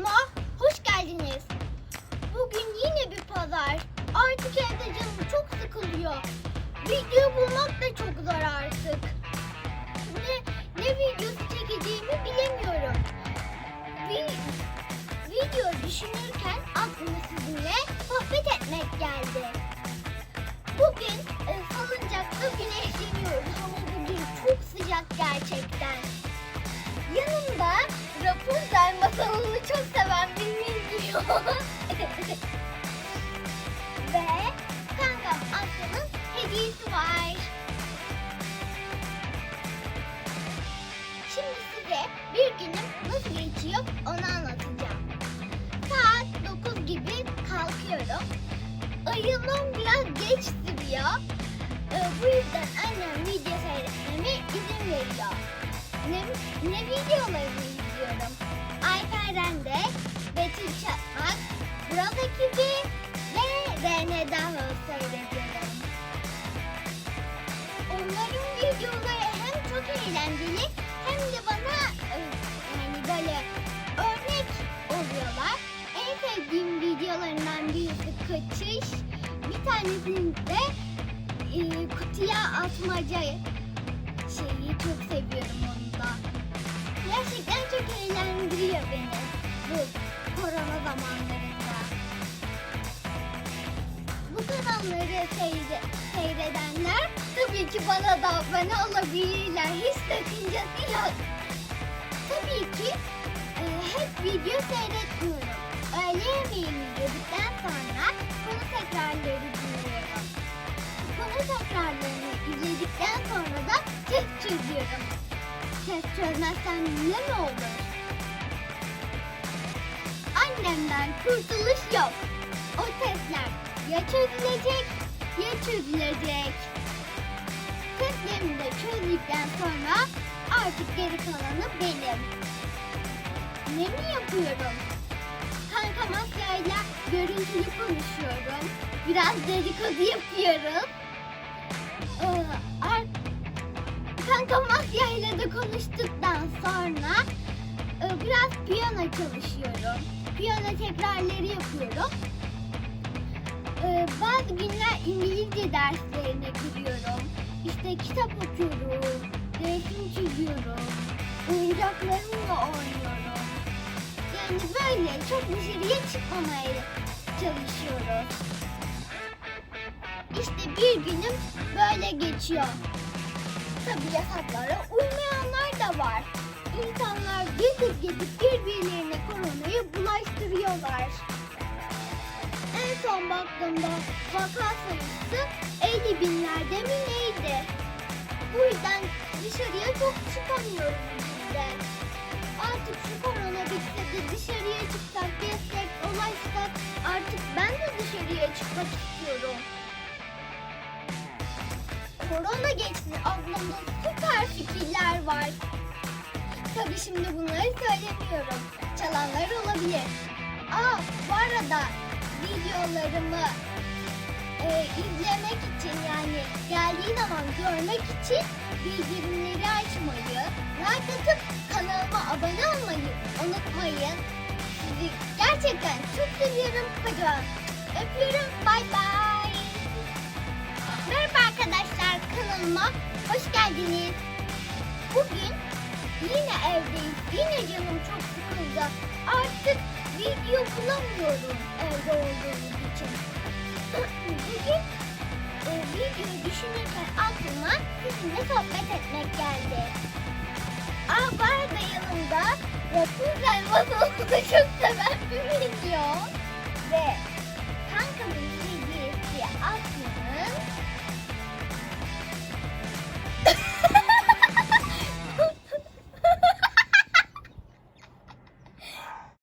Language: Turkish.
kanalıma hoş geldiniz. Bugün yine bir pazar. Artık evde canım çok sıkılıyor. Video bulmak da çok zor artık. Ne, ne videosu çekeceğimi bilemiyorum. Bir video düşünürken aklıma sizinle sohbet etmek geldi. Bugün e, salıncakta güneşleniyoruz. Hava bugün çok sıcak gerçekten. Yanımda Rapunzel masalını çok seven bir video. Ve kankam Aslı'nın hediyesi var. Şimdi size bir günüm nasıl geçiyor onu anlatacağım. Saat 9 gibi kalkıyorum. Ayılmam biraz geç sürüyor. Ee, bu yüzden annem video seyretmeme izin veriyor. Ne, ne videolarını izliyorum? Alperen de, Betül Çatmak, Burak ekibi ve Rene Dahıl seyrediyorum. Onların videoları hem çok eğlenceli hem de bana e, yani böyle örnek oluyorlar. En sevdiğim videolarından birisi kaçış. Bir tanesinde e, kutuya atmaca şeyi çok seviyorum onu da. Gerçekten çok eğlendiriyor beni bu korona zamanlarında. Bu kanalları seyre, seyredenler tabii ki bana da abone olabilirler. Hiç sakıncası yok. Tabii ki e, hep video seyretmiyorum. Öğle yemeğimi yedikten sonra konu tekrarları dinliyorum. Konu tekrarlarını izledikten sonra da test çözüyorum. Test çözmezsem ne olur? Annemden kurtuluş yok. O testler ya çözülecek ya çözülecek. Testlerimi de çözdükten sonra artık geri kalanı benim. Ne mi yapıyorum? Kanka Masya'yla görüntülü konuşuyorum. Biraz dedikodu yapıyorum. Kanka Masya ile de konuştuktan sonra e, biraz piyano çalışıyorum. Piyano tekrarları yapıyorum. Ee, bazı günler İngilizce derslerine giriyorum. İşte kitap okuyorum, resim çiziyorum, oyuncaklarımla oynuyorum. Yani böyle çok dışarıya çıkmamaya çalışıyoruz. İşte bir günüm böyle geçiyor. Tabii yasaklara uymayanlar da var. İnsanlar gezip gezip birbirlerine koronayı bulaştırıyorlar. En son baktığımda vaka sayısı 50 binlerde mi neydi? Bu yüzden dışarıya çok çıkamıyoruz biz de. Artık şu korona bitse de dışarıya çıksak, gezsek, dolaşsak artık ben de dışarıya çıkmak istiyorum. Korona geçti aklımda süper fikirler var. Tabii şimdi bunları söylemiyorum. Çalanlar olabilir. Aa bu arada videolarımı e, izlemek için yani geldiği zaman görmek için bildirimleri açmayı, like atıp kanalıma abone olmayı unutmayın. Sizi gerçekten çok seviyorum. Kocaman öpüyorum. Bay bay. Kanalıma hoş geldiniz. Bugün yine evdeyiz. Yine canım çok sıkıldı. Artık video bulamıyorum evde olduğumuz için. Bugün e, video düşünürken aklıma sizinle sohbet etmek geldi. Aa bu arada yanımda Rapunzel masalını çok seven bir video ve